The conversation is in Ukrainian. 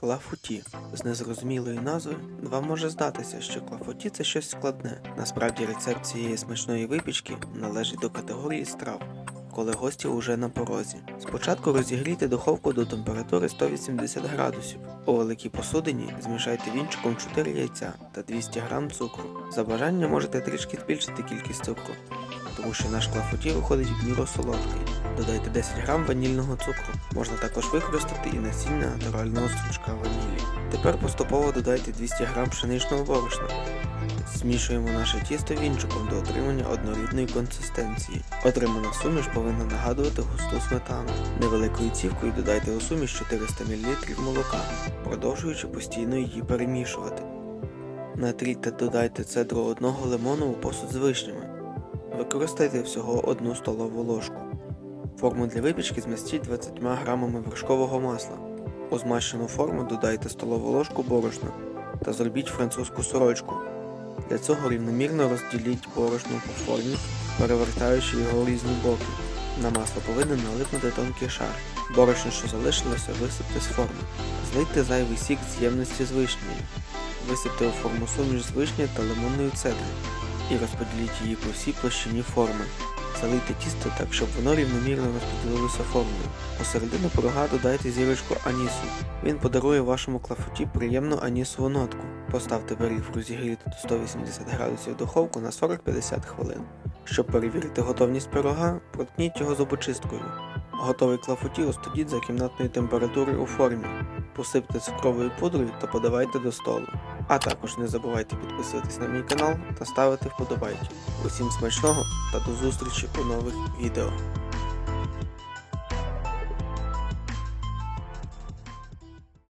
Клафуті. З незрозумілої назви вам може здатися, що клафуті це щось складне. Насправді рецепт цієї смачної випічки належить до категорії страв, коли гості уже на порозі. Спочатку розігрійте духовку до температури 180 градусів. У великій посудині змішайте вінчиком 4 яйця та 200 г цукру. За бажанням можете трішки збільшити кількість цукру, тому що наш клафуті виходить в солодкий. Додайте 10 г ванільного цукру. Можна також використати і насіння натурального стручка ванілі. Тепер поступово додайте 200 г пшеничного борошна. Змішуємо наше тісто вінчиком до отримання однорідної консистенції. Отримана суміш повинна нагадувати густу сметану. Невеликою цівкою додайте у суміш 400 мл молока, продовжуючи постійно її перемішувати. Натріть та додайте цедру одного лимону у посуд з вишнями. Використайте всього одну столову ложку. Форму для випічки змістіть 20 грамами вершкового масла. У змащену форму додайте столову ложку борошна та зробіть французьку сорочку. Для цього рівномірно розділіть борошно по формі, перевертаючи його у різні боки. На масло повинен налипнути тонкий шар. Борошно, що залишилося, висипте з форми. Злийте зайвий сік з ємності з вишнею. Висипте у форму суміш з вишні та лимонною цедрою і розподіліть її по всій площині форми. Залийте тісто так, щоб воно рівномірно розподілилося формою. Посередину пирога додайте зірочку анісу. Він подарує вашому клафуті приємну анісову нотку. Поставте пиріг в розігріту до 180 градусів духовку на 40-50 хвилин. Щоб перевірити готовність пирога, проткніть його зубочисткою. Готовий клафуті остудіть за кімнатної температури у формі. Посипте цукровою пудрою та подавайте до столу. А також не забувайте підписуватись на мій канал та ставити вподобайки. Усім смачного та до зустрічі у нових відео.